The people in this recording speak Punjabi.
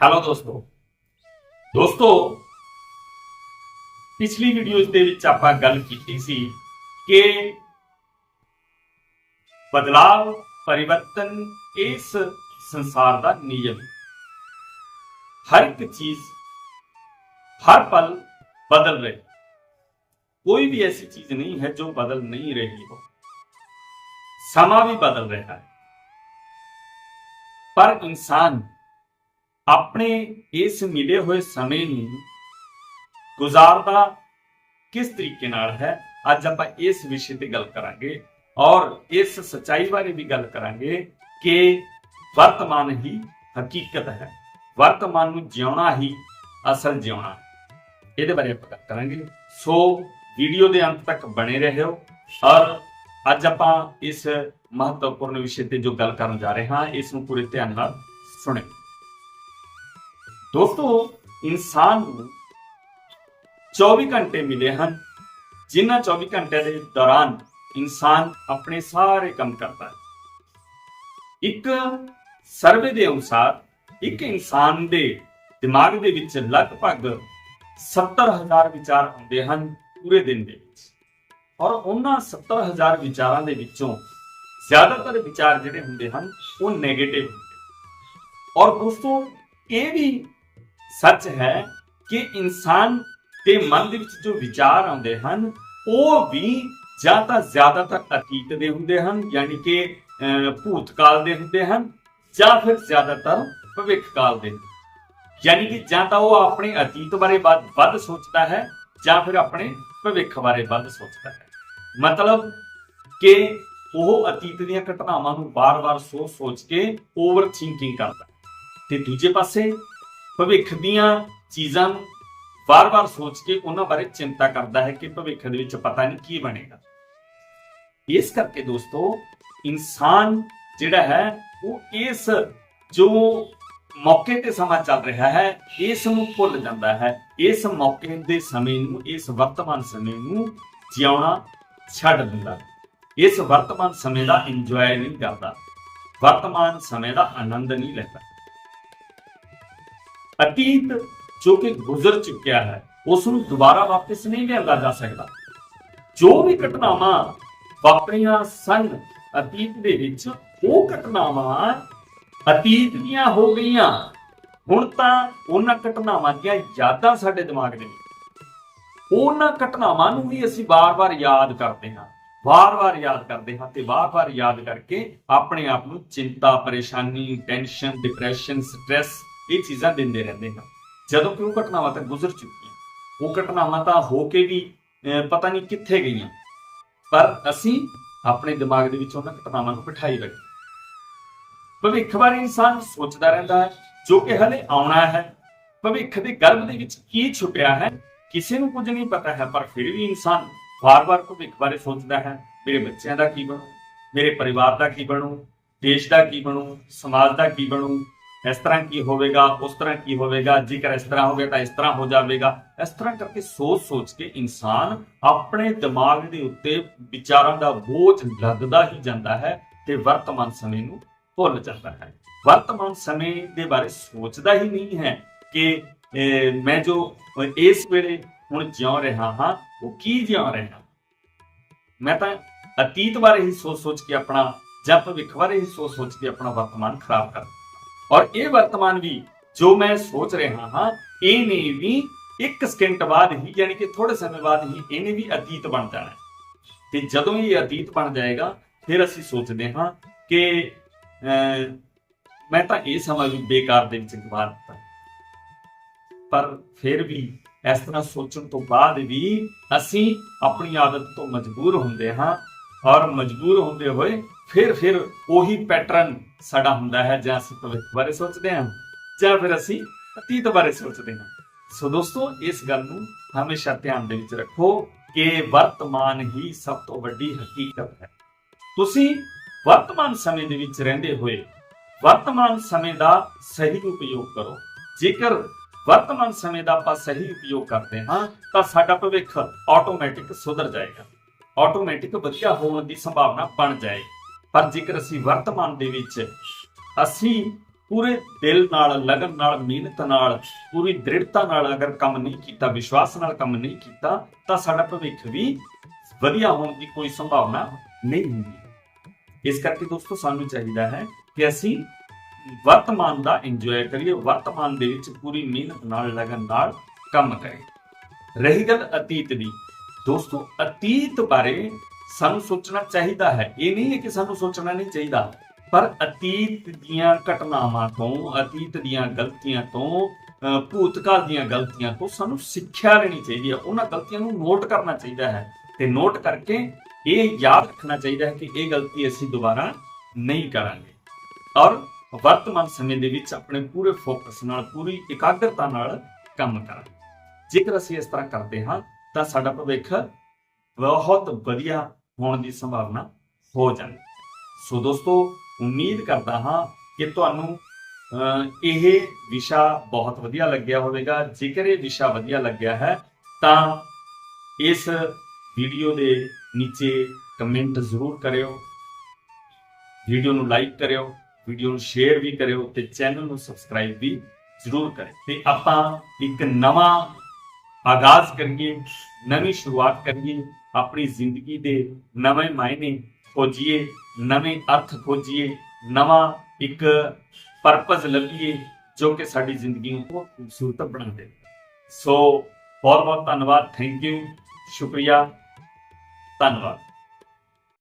ਹੈਲੋ ਦੋਸਤੋ। ਦੋਸਤੋ, ਪਿਛਲੀ ਵੀਡੀਓਜ਼ ਦੇ ਵਿੱਚ ਆਪਾਂ ਗੱਲ ਕੀਤੀ ਸੀ ਕਿ ਬਦਲਾਵ, ਪਰਿਵਰਤਨ ਇਸ ਸੰਸਾਰ ਦਾ ਨਿਯਮ ਹਰ ਇੱਕ ਚੀਜ਼, ਹਰ ਪਲ ਬਦਲ ਰਹੀ ਕੋਈ ਵੀ ਐਸੀ ਚੀਜ਼ ਨਹੀਂ ਹੈ ਜੋ ਬਦਲ ਨਹੀਂ ਰਹੀ ਹੋ। ਸਮਾਂ ਵੀ ਬਦਲ ਰਿਹਾ ਹੈ। ਪਰ ਇਨਸਾਨ ਆਪਣੇ ਇਸ ਮਿਲੇ ਹੋਏ ਸਮੇਂ ਨੂੰ ਗੁਜ਼ਾਰਦਾ ਕਿਸ ਤਰੀਕੇ ਨਾਲ ਹੈ? ਅੱਜ ਆਪਾਂ ਇਸ ਵਿਸ਼ੇ ਤੇ ਗੱਲ ਕਰਾਂਗੇ ਔਰ ਇਸ ਸਚਾਈ ਬਾਰੇ ਵੀ ਗੱਲ ਕਰਾਂਗੇ ਕਿ ਵਰਤਮਾਨ ਹੀ ਹਕੀਕਤ ਹੈ। ਵਰਤਮਾਨ ਨੂੰ ਜਿਉਣਾ ਹੀ ਅਸਲ ਜਿਉਣਾ। ਇਹਦੇ ਬਾਰੇ ਆਪਾਂ ਗੱਲ ਕਰਾਂਗੇ। ਸੋ ਵੀਡੀਓ ਦੇ ਅੰਤ ਤੱਕ ਬਣੇ ਰਹਿਓ ਔਰ ਅੱਜ ਆਪਾਂ ਇਸ ਮਹੱਤਵਪੂਰਨ ਵਿਸ਼ੇ ਤੇ ਜੋ ਗੱਲ ਕਰਨ ਜਾ ਰਹੇ ਹਾਂ, ਇਸ ਨੂੰ ਪੂਰੇ ਧਿਆਨ ਨਾਲ ਸੁਣਿਓ। ਦੋਸਤੋ, ਇਨਸਾਨ ਨੂੰ 24 ਘੰਟੇ ਮਿਲੇ ਹਨ, ਜਿਨ੍ਹਾਂ 24 ਘੰਟਿਆਂ ਦੇ ਦੌਰਾਨ ਇਨਸਾਨ ਆਪਣੇ ਸਾਰੇ ਕੰਮ ਕਰਦਾ ਹੈ। ਇੱਕ ਸਰਵੇ ਦੇ ਅਨੁਸਾਰ, ਇੱਕ ਇਨਸਾਨ ਦੇ ਦਿਮਾਗ ਦੇ ਵਿੱਚ ਲਗਭਗ 70000 ਵਿਚਾਰ ਆਉਂਦੇ ਹਨ ਪੂਰੇ ਦਿਨ ਦੇ ਵਿੱਚ। ਔਰ ਉਹਨਾਂ 70000 ਵਿਚਾਰਾਂ ਦੇ ਵਿੱਚੋਂ ਜ਼ਿਆਦਾਤਰ ਵਿਚਾਰ ਜਿਹੜੇ ਹੁੰਦੇ ਹਨ, ਉਹ 네ਗੇਟਿਵ ਔਰ ਦੋਸਤੋ, ਇਹ ਵੀ ਸੱਚ ਹੈ ਕਿ ਇਨਸਾਨ ਦੇ ਮਨ ਦੇ ਵਿੱਚ ਜੋ ਵਿਚਾਰ ਆਉਂਦੇ ਹਨ ਉਹ ਵੀ ਜਾਂ ਤਾਂ ਜ਼ਿਆਦਾਤਰ ਅਤੀਤ ਦੇ ਹੁੰਦੇ ਹਨ ਯਾਨੀ ਕਿ ਅਹ, ਭੂਤਕਾਲ ਦੇ ਹੁੰਦੇ ਹਨ ਜਾਂ ਫਿਰ ਜ਼ਿਆਦਾਤਰ ਭਵਿੱਖ ਕਾਲ ਦੇ। ਯਾਨੀ ਕਿ ਜਾਂ ਤਾਂ ਉਹ ਆਪਣੇ ਅਤੀਤ ਬਾਰੇ ਵੱਧ ਵੱਧ ਸੋਚਦਾ ਹੈ ਜਾਂ ਫਿਰ ਆਪਣੇ ਭਵਿੱਖ ਬਾਰੇ ਵੱਧ ਸੋਚਦਾ ਹੈ। ਮਤਲਬ ਕਿ ਉਹ ਅਤੀਤ ਦੀਆਂ ਘਟਨਾਵਾਂ ਨੂੰ ਬਾਰ-ਬਾਰ ਸੋਚ ਸੋਚ ਕੇ ਓਵਰ ਥਿੰਕਿੰਗ ਕਰਦਾ ਹੈ। ਤੇ ਦੂਜੇ ਪਾਸੇ ਭਵਿੱਖ ਦੀਆਂ ਚੀਜ਼ਾਂ ਨੂੰ ਵਾਰ ਵਾਰ ਸੋਚ ਕੇ ਉਹਨਾਂ ਬਾਰੇ ਚਿੰਤਾ ਕਰਦਾ ਹੈ ਕਿ ਭਵਿੱਖ ਦੇ ਵਿੱਚ ਪਤਾ ਨਹੀਂ ਕੀ ਬਣੇਗਾ। ਇਸ ਕਰਕੇ ਦੋਸਤੋ, ਇਨਸਾਨ ਜਿਹੜਾ ਹੈ, ਉਹ ਇਸ ਜੋ ਮੌਕੇ ਤੇ ਸਮਾਂ ਚੱਲ ਰਿਹਾ ਹੈ, ਇਸ ਨੂੰ ਭੁੱਲ ਜਾਂਦਾ ਹੈ। ਇਸ ਮੌਕੇ ਦੇ ਸਮੇਂ ਨੂੰ, ਇਸ ਵਰਤਮਾਨ ਸਮੇਂ ਨੂੰ ਜਿਉਣਾ ਛੱਡ ਦਿੰਦਾ। ਹੈ। ਇਸ ਵਰਤਮਾਨ ਸਮੇਂ ਦਾ ਇੰਜੋਏ ਨਹੀਂ ਕਰਦਾ। ਵਰਤਮਾਨ ਸਮੇਂ ਦਾ ਆਨੰਦ ਨਹੀਂ ਲੈਂਦਾ। ਅਤੀਤ, ਜੋ ਕਿ ਗੁਜ਼ਰ ਚੁੱਕਿਆ ਹੈ ਉਸ ਨੂੰ ਦੁਬਾਰਾ ਵਾਪਸ ਨਹੀਂ ਲਿਆਂਦਾ ਜਾ ਸਕਦਾ। ਜੋ ਵੀ ਘਟਨਾਵਾਂ ਵਾਪਰੀਆਂ ਸਨ, ਅਤੀਤ ਦੇ ਵਿੱਚ ਉਹ ਘਟਨਾਵਾਂ ਅਤੀਤ ਦੀਆਂ ਹੋ ਗਈਆਂ। ਹੁਣ ਤਾਂ ਉਹਨਾਂ ਘਟਨਾਵਾਂ ਦੀਆਂ ਯਾਦਾਂ ਸਾਡੇ ਦਿਮਾਗ ਦੇ ਵਿੱਚ ਉਹਨਾਂ ਘਟਨਾਵਾਂ ਨੂੰ ਵੀ ਅਸੀਂ ਵਾਰ-ਵਾਰ ਯਾਦ ਕਰਦੇ ਹਾਂ। ਵਾਰ-ਵਾਰ ਯਾਦ ਕਰਦੇ ਹਾਂ ਤੇ ਵਾਰ-ਵਾਰ ਯਾਦ ਕਰਕੇ ਆਪਣੇ ਆਪ ਨੂੰ ਚਿੰਤਾ, ਪਰੇਸ਼ਾਨੀ, ਟੈਨਸ਼ਨ, ਡਿਪਰੈਸ਼ਨ, ਸਟ੍ਰੈਸ ਇਹ ਚੀਜ਼ਾਂ ਦਿੰਦੇ ਰਹਿੰਦੇ ਹਨ। ਜਦੋਂ ਕਿ ਉਹ ਘਟਨਾਵਾਂ ਤਾਂ ਗੁਜ਼ਰ ਚੁੱਕੀਆਂ। ਉਹ ਘਟਨਾਵਾਂ ਤਾਂ ਹੋ ਕੇ ਵੀ ਪਤਾ ਨਹੀਂ ਕਿੱਥੇ ਗਈਆਂ। ਪਰ ਅਸੀਂ ਆਪਣੇ ਦਿਮਾਗ ਦੇ ਵਿੱਚ ਉਹਨਾਂ ਘਟਨਾਵਾਂ ਨੂੰ ਬਿਠਾਈ ਰੱਖੀ ਭਵਿੱਖ ਬਾਰੇ ਇਨਸਾਨ ਸੋਚਦਾ ਰਹਿੰਦਾ ਹੈ, ਜੋ ਕਿ ਹਲੇ ਆਉਣਾ ਹੈ। ਭਵਿੱਖ ਦੇ ਗਰਭ ਦੇ ਵਿੱਚ ਕੀ ਛੁਪਿਆ ਹੈ, ਕਿਸੇ ਨੂੰ ਕੁਝ ਨਹੀਂ ਪਤਾ ਹੈ, ਪਰ ਫਿਰ ਵੀ ਇਨਸਾਨ ਵਾਰ-ਵਾਰ ਭਵਿੱਖ ਬਾਰੇ ਸੋਚਦਾ ਹੈ, ਮੇਰੇ ਬੱਚਿਆਂ ਦਾ ਕੀ ਬਣੂ, ਮੇਰੇ ਪਰਿਵਾਰ ਦਾ ਕੀ ਬਣੂ, ਦੇਸ਼ ਦਾ ਕੀ ਬਣੂ, ਸਮਾਜ ਦਾ ਕੀ ਬਣੂ। ਇਸ ਤਰ੍ਹਾਂ ਕੀ ਹੋਵੇਗਾ, ਉਸ ਤਰ੍ਹਾਂ ਕੀ ਹੋਵੇਗਾ, ਜੇਕਰ ਇਸ ਤਰ੍ਹਾਂ ਹੋਵੇ ਤਾਂ ਇਸ ਤਰ੍ਹਾਂ ਹੋ ਜਾਵੇਗਾ। ਇਸ ਤਰ੍ਹਾਂ ਕਰਕੇ ਸੋਚ-ਸੋਚ ਕੇ ਇਨਸਾਨ ਆਪਣੇ ਦਿਮਾਗ ਦੇ ਉੱਤੇ ਵਿਚਾਰਾਂ ਦਾ ਬੋਝ ਲੱਗਦਾ ਹੀ ਜਾਂਦਾ ਹੈ ਤੇ ਵਰਤਮਾਨ ਸਮੇਂ ਨੂੰ ਭੁੱਲ ਜਾਂਦਾ ਹੈ। ਵਰਤਮਾਨ ਸਮੇਂ ਦੇ ਬਾਰੇ ਸੋਚਦਾ ਹੀ ਨਹੀਂ ਹੈ ਕਿ ਮੈਂ ਜੋ ਇਸ ਵੇਲੇ ਹੁਣ ਜਿਉ ਰਿਹਾ ਹਾਂ, ਉਹ ਕੀ ਜਿਉ ਰਿਹਾ ਮੈਂ ਤਾਂ ਅਤੀਤ ਬਾਰੇ ਹੀ ਸੋਚ-ਸੋਚ ਕੇ ਆਪਣਾ, ਜਾਂ ਭਵਿੱਖ ਬਾਰੇ ਹੀ ਸੋਚ-ਸੋਚ ਕੇ ਆਪਣਾ ਵਰਤਮਾਨ ਖਰਾਬ ਕਰ ਔਰ ਇਹ ਵਰਤਮਾਨ ਵੀ ਜੋ ਮੈਂ ਸੋਚ ਰਿਹਾ ਹਾਂ ਇਹਨੇ ਵੀ ਇੱਕ ਸਕਿੰਟ ਬਾਅਦ ਹੀ ਯਾਨੀ ਕਿ ਥੋੜੇ ਸਮੇਂ ਬਾਅਦ ਹੀ ਇਹਨੇ ਵੀ ਅਤੀਤ ਬਣ ਜਾਣਾ। ਤੇ ਜਦੋਂ ਇਹ ਅਤੀਤ ਬਣ ਜਾਏਗਾ ਫਿਰ ਅਸੀਂ ਸੋਚਦੇ ਹਾਂ ਕਿ ਅਹ, ਮੈਂ ਤਾਂ ਇਹ ਸਮਾਂ ਵੀ ਬੇਕਾਰ ਦੇ ਵਿੱਚ ਗਵਾ ਦਿੱਤਾ। ਪਰ ਫਿਰ ਵੀ ਇਸ ਤਰ੍ਹਾਂ ਸੋਚਣ ਤੋਂ ਬਾਅਦ ਵੀ ਅਸੀਂ ਆਪਣੀ ਆਦਤ ਤੋਂ ਮਜਬੂਰ ਹੁੰਦੇ ਹਾਂ ਔਰ ਮਜਬੂਰ ਹੁੰਦੇ ਹੋਏ ਫਿਰ ਫਿਰ ਉਹੀ ਪੈਟਰਨ ਸਾਡਾ ਹੁੰਦਾ ਹੈ ਜਾਂ ਅਸੀਂ ਭਵਿੱਖ ਬਾਰੇ ਸੋਚਦੇ ਹਾਂ ਜਾਂ ਫਿਰ ਅਸੀਂ ਅਤੀਤ ਬਾਰੇ ਸੋਚਦੇ ਹਾਂ। ਸੋ ਦੋਸਤੋ, ਇਸ ਗੱਲ ਨੂੰ ਹਮੇਸ਼ਾ ਧਿਆਨ ਦੇ ਵਿੱਚ ਰੱਖੋ ਕਿ ਵਰਤਮਾਨ ਹੀ ਸਭ ਤੋਂ ਵੱਡੀ ਹਕੀਕਤ ਹੈ। ਤੁਸੀਂ ਵਰਤਮਾਨ ਸਮੇਂ ਦੇ ਵਿੱਚ ਰਹਿੰਦੇ ਹੋਏ ਵਰਤਮਾਨ ਸਮੇਂ ਦਾ ਸਹੀ ਉਪਯੋਗ ਕਰੋ। ਜੇਕਰ ਵਰਤਮਾਨ ਸਮੇਂ ਦਾ ਆਪਾਂ ਸਹੀ ਉਪਯੋਗ ਕਰਦੇ ਹਾਂ, ਤਾਂ ਸਾਡਾ ਭਵਿੱਖ ਆਟੋਮੈਟਿਕ ਸੁਧਰ ਜਾਏਗਾ। ਆਟੋਮੈਟਿਕ ਵਧੀਆ ਹੋਣ ਦੀ ਸੰਭਾਵਨਾ ਬਣ ਜਾਏ। ਪਰ ਜੇਕਰ ਅਸੀਂ ਵਰਤਮਾਨ ਦੇ ਵਿੱਚ ਅਸੀਂ ਪੂਰੇ ਦਿਲ ਨਾਲ, ਲਗਨ ਨਾਲ, ਮਿਹਨਤ ਨਾਲ, ਪੂਰੀ ਦ੍ਰਿੜਤਾ ਨਾਲ ਅਗਰ ਕੰਮ ਨਹੀਂ ਕੀਤਾ, ਵਿਸ਼ਵਾਸ ਨਾਲ ਕੰਮ ਨਹੀਂ ਕੀਤਾ, ਤਾਂ ਸਾਡਾ ਭਵਿੱਖ ਵੀ ਵਧੀਆ ਹੋਣ ਦੀ ਕੋਈ ਸੰਭਾਵਨਾ ਨਹੀਂ ਹੁੰਦੀ। ਇਸ ਕਰਕੇ ਦੋਸਤੋ, ਸਾਨੂੰ ਚਾਹੀਦਾ ਹੈ ਕਿ ਅਸੀਂ ਵਰਤਮਾਨ ਦਾ ਇੰਜੋਏ ਕਰੀਏ, ਵਰਤਮਾਨ ਦੇ ਵਿੱਚ ਪੂਰੀ ਮਿਹਨਤ ਨਾਲ, ਲਗਨ ਨਾਲ ਕੰਮ ਕਰੀਏ। ਰਹੀ ਗੱਲ ਅਤੀਤ ਦੀ ਦੋਸਤੋ, ਅਤੀਤ ਬਾਰੇ ਸਾਨੂੰ ਸੋਚਣਾ ਚਾਹੀਦਾ ਹੈ। ਇਹ ਨਹੀਂ ਹੈ ਕਿ ਸਾਨੂੰ ਸੋਚਣਾ ਨਹੀਂ ਚਾਹੀਦਾ, ਪਰ ਅਤੀਤ ਦੀਆਂ ਘਟਨਾਵਾਂ ਤੋਂ, ਅਤੀਤ ਦੀਆਂ ਗਲਤੀਆਂ ਤੋਂ ਭੂਤਕਾਲ ਦੀਆਂ ਗਲਤੀਆਂ ਤੋਂ ਸਾਨੂੰ ਸਿੱਖਿਆ ਲੈਣੀ ਚਾਹੀਦੀ ਹੈ। ਉਹਨਾਂ ਗਲਤੀਆਂ ਨੂੰ ਨੋਟ ਕਰਨਾ ਚਾਹੀਦਾ ਹੈ ਤੇ ਨੋਟ ਕਰਕੇ ਇਹ ਯਾਦ ਰੱਖਣਾ ਚਾਹੀਦਾ ਹੈ ਕਿ ਇਹ ਗਲਤੀ ਅਸੀਂ ਦੁਬਾਰਾ ਨਹੀਂ ਕਰਾਂਗੇ। ਔਰ ਵਰਤਮਾਨ ਸਮੇਂ ਦੇ ਵਿੱਚ ਆਪਣੇ ਪੂਰੇ ਫੋਕਸ ਨਾਲ, ਪੂਰੀ ਇਕਾਗਰਤਾ ਨਾਲ ਕੰਮ ਕਰਾਂਗੇ। ਜੇਕਰ ਅਸੀਂ ਇਸ ਤਰ੍ਹਾਂ ਕਰਦੇ ਹਾਂ ਤਾਂ ਸਾਡਾ ਭਵਿੱਖ ਬਹੁਤ ਵਧੀਆ ਹੋਣ ਦੀ ਸੰਭਾਵਨਾ ਹੋ ਜਾਂਦੀ। ਸੋ ਦੋਸਤੋ, ਉਮੀਦ ਕਰਦਾ ਹਾਂ ਕਿ ਤੁਹਾਨੂੰ ਇਹ ਵਿਸ਼ਾ ਬਹੁਤ ਵਧੀਆ ਲੱਗਿਆ ਹੋਵੇਗਾ। ਜੇਕਰ ਇਹ ਵਿਸ਼ਾ ਵਧੀਆ ਲੱਗਿਆ ਹੈ, ਤਾਂ ਇਸ ਵੀਡੀਓ ਦੇ ਨੀਚੇ ਕਮੈਂਟ ਜ਼ਰੂਰ ਕਰਿਓ। ਵੀਡੀਓ ਨੂੰ ਲਾਈਕ ਕਰਿਓ, ਵੀਡੀਓ ਨੂੰ ਸ਼ੇਅਰ ਵੀ ਕਰਿਓ ਤੇ ਚੈਨਲ ਨੂੰ ਸਬਸਕ੍ਰਾਈਬ ਵੀ ਜ਼ਰੂਰ ਕਰਿਓ। ਤੇ ਆਪਾਂ ਇੱਕ ਨਵਾਂ ਆਗਾਜ਼ ਕਰੀਏ, ਨਵੀਂ ਸ਼ੁਰੂਆਤ ਕਰੀਏ, ਆਪਣੀ ਜ਼ਿੰਦਗੀ ਦੇ ਨਵੇਂ ਮਾਇਨੇ ਖੋਜੀਏ, ਨਵੇਂ ਅਰਥ ਖੋਜੀਏ, ਨਵਾਂ ਇੱਕ ਪਰਪਸ ਲੱਭੀਏ ਜੋ ਕਿ ਸਾਡੀ ਜ਼ਿੰਦਗੀ ਨੂੰ ਬਹੁਤ ਖੂਬਸੂਰਤ ਬਣਾ ਦੇ ਸੋ ਬਹੁਤ ਬਹੁਤ ਧੰਨਵਾਦ ਥੈਂਕ ਯੂ ਸ਼ੁਕਰੀਆ, ਧੰਨਵਾਦ।